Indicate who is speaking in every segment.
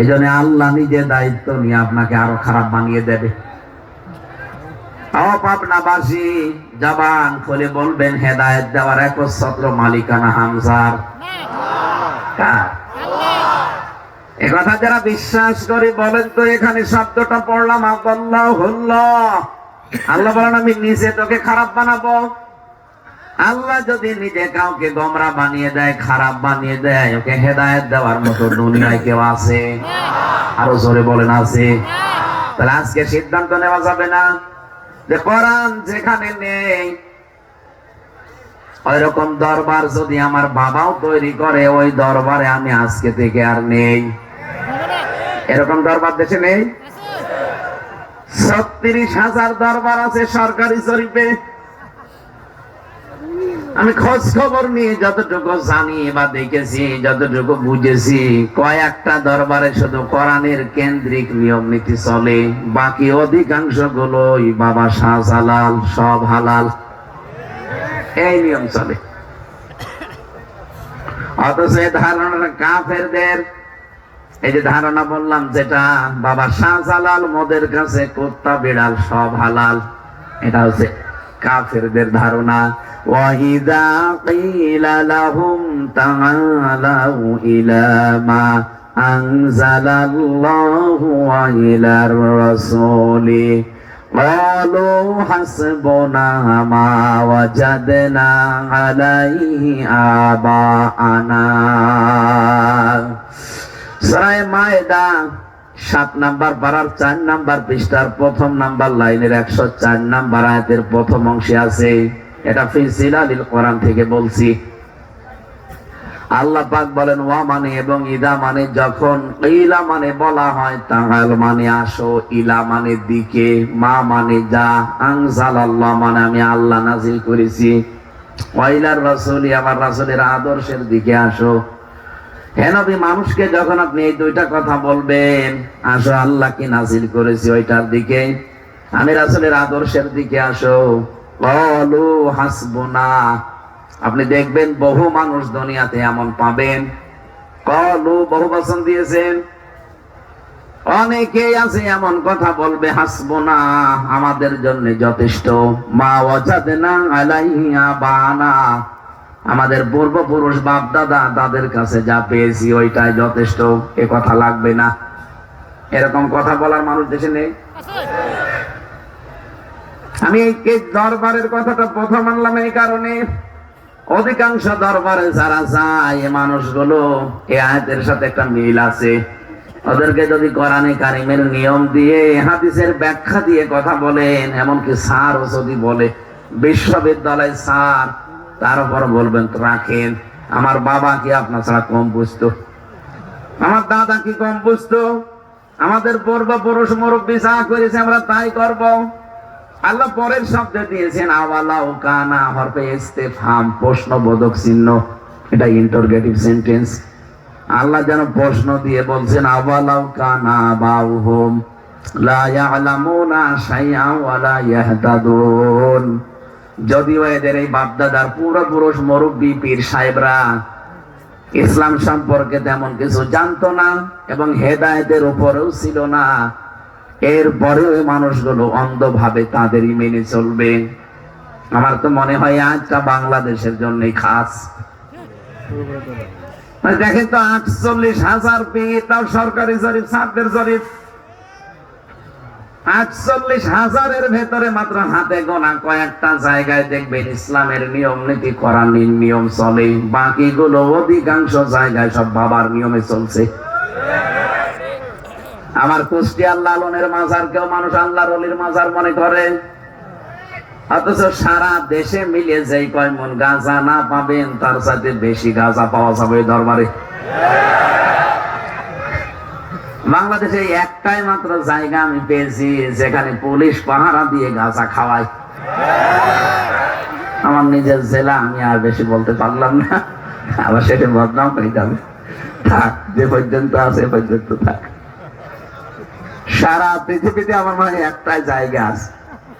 Speaker 1: এই জন্য আল্লাহ নিজে দায়িত্ব নিয়ে আপনাকে আরও খারাপ বানিয়ে দেবে। পাবনাবাসী জবান খুলে বলবেন, হেদায়ত দেওয়ার মালিকানা হামজার। যারা বিশ্বাস করে বলেন তো, এখানে শব্দটা পড়লাম আল্লাহ বলেন, আমি নিজে তোকে খারাপ বানাবো। আল্লাহ যদি নিজে কাউকে গমরা বানিয়ে দেয়, খারাপ বানিয়ে দেয়, ওকে হেদায়ত দেওয়ার মতো দুনিয়ায় কেউ আছে? আরও জোরে বলেন, আছে। তাহলে আজকে সিদ্ধান্ত নেওয়া যাবে না যে কোরআন যেখানে নেই ওই রকম দরবার যদি আমার বাবাও তৈরি করে, ওই দরবারে আমি আজকে থেকে আর নেই। এরকম দরবার দেশে নেই? ছত্রিশ হাজার দরবার আছে সরকারি শরীফে। আমি খোঁজ খবর নিয়ে যতটুকু জানি বা দেখেছি, যতটুকু বুঝেছি, কয়েকটা দরবারে শুধু কোরআনের কেন্দ্রিক নিয়ম নীতি চলে। বাকি অধিকাংশ গুলোই বাবা শাহজালাল, সব হালাল। এই নিয়ম চলে। অথচ এই ধারণা কাফেরদের। এই যে ধারণা বললাম, যেটা বাবা শাহজালাল মোদের কাছে কুত্তা, বিড়াল, সব হালাল। এটা হচ্ছে কাফেরদের ধারণা وَإِذَا قِيلَ لَهُمْ تَعَالَوْا إِلَى مَا أَنزَلَ اللَّهُ وَإِلَى الرَّسُولِ قالوا حسبنا ما وجدنا عليه آباءنا সরাই মায়দা সাত নাম্বার পাড়ার চার নাম্বার পৃষ্ঠার প্রথম নাম্বার লাইনের একশো চার নাম্বার আয়াতের প্রথম অংশে আছে। এটা ফিসিলালিল কোরআন থেকে বলছি। আল্লাহ পাক বলেন, ওয়া মানে এবং ইদা মানে যখন ইলা মানে বলা হয়, তাহাল মানে আসো, ইলা মানে দিকে, মা মানে যা আনজাল আল্লাহ মানে আমি আল্লাহ নাজিল করেছি। ওয়াইলার রাসূলি, আমার রাসূলের আদর্শের দিকে আসো। হে নবী মানুষকে যখন আপনি এই দুইটা কথা বলবেন, আসো আল্লাহ কি নাজিল করেছি ওইটার দিকে? আমি রাসূলের আদর্শের দিকে আসো। কলু হাসবুনা। আপনি দেখবেন বহু মানুষ দুনিয়াতে এমন পাবেন। কলু বহু বচন দিয়েছেন। অনেকেই আছে এমন কথা বলবে, হাসবুনা, আমাদের জন্য যথেষ্ট। মা অজাদে না আলাইহিয়া বানা আমাদের পূর্বপুরুষ বাপ দাদা তাদের কাছে যা পেয়েছি ওইটাই যথেষ্ট, এ কথা লাগবে না। এরকম কথা বলার মানুষ দেশে নেই। আমি এই দরবারের কথাটা প্রথম আনলাম এই কারণে। অধিকাংশ দরবারে যারা যায়, এ মানুষগুলো এই আয়াতের সাথে একটা মিল আছে। ওদেরকে যদি কোরআনে কারিমের নিয়ম দিয়ে, হাদিসের ব্যাখ্যা দিয়ে কথা বলেন, এমনকি স্যার যদি বলে বিশ্ববিদ্যালয় স্যার তার উপর বলবেন, রাখেন, আমার বাবা কি আপনার ছাড়া কম বুঝতো আমার দাদা কি কম বুঝতো আমাদের পূর্বপুরুষ মুরব্বী যা করেছে আমরা তাই করব। আল্লাহ পরের শব্দ দিয়েছেন আওয়ালা ও কানা হরফে ইস্তেফাম প্রশ্নবোধক চিহ্ন। এটা ইন্টারগেটিভ সেন্টেন্স। আল্লাহ যেন প্রশ্ন দিয়ে বলছেন, আওয়ালাউ কানা বাউহুম, লা ইয়ালামুনা শাইআ ওয়া লা ইয়াহতাদুন। যদিও এদের এই বাপদাদার পূর্বপুরুষ মুরব্বী পীর সাহেবরা ইসলাম সম্পর্কে তেমন কিছু জানতো না এবং হেদায়েতের উপরেও ছিল না। এরপরেও এই মানুষগুলো অন্ধভাবে তাদেরই মেনে চলবে। আমার তো মনে হয় আজটা বাংলাদেশের জন্যই খাস। দেখেন তো আটচল্লিশ হাজার পেয়ে তাও সরকারি জরিপ, ছাত্রের জরিপ। আটচল্লিশ হাজারের ভেতরে মাত্র হাতে গোনা কয়েকটা জায়গায় দেখবেন ইসলামের নিয়ম নীতি কোরআনের নিয়ম চলে। বাকিগুলো অধিকাংশ জায়গায় সব বাবার নিয়মে চলছে। আমার কুষ্টিয়ার লালনের মাজার, কেউ মানুষ আল্লাহর অলির মাজার মনে করে। অথচ সারা দেশে মিলে যেই কয় মন গাঁজা না পাবেন, তার সাথে বেশি গাঁজা পাওয়া যাবে দরবারে। বাংলাদেশে একটাই মাত্র জায়গা আমি পেয়েছি, যেখানে পুলিশ পাহারা দিয়ে গাঁজা খাওয়ায়। আমার নিজের জেলা, আমি আর বেশি বলতে পারলাম না। আবার সেটা বদনাম হয়ে যাবে। থাক, যে পর্যন্ত আছে পর্যন্ত থাক। সারা পৃথিবীতে আমার মনে একটাই জায়গা আছে।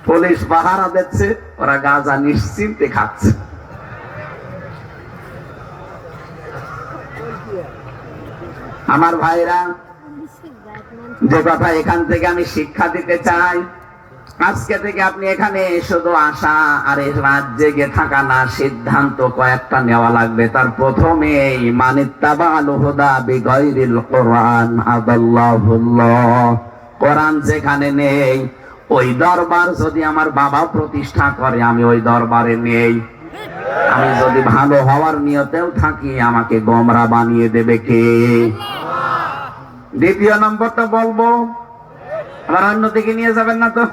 Speaker 1: পুলিশ পাহারা দিচ্ছে, ওরা গাঁজা নিশ্চিন্তে খাচ্ছে। আমার ভাইরা যে কথা এখান থেকে আমি শিক্ষা দিতে চাই, আজকে থেকে আপনি এখানে শুধু আসা আর এই রাজ্যে গিয়ে থাকা না, সিদ্ধান্ত কয়েকটা নেওয়া লাগবে। তার আদাল্লাহুল্লাহ কোরআন যেখানে নেই, ওই দরবার যদি আমার বাবা প্রতিষ্ঠা করে, আমি ওই দরবারে নেই। আমি যদি ভালো হওয়ার নিয়তেও থাকি, আমাকে গোমরা বানিয়ে দেবে কে? দ্বিতীয় নম্বরটা বলব। আবার অন্যদিকে নিয়ে যাবেন না তো?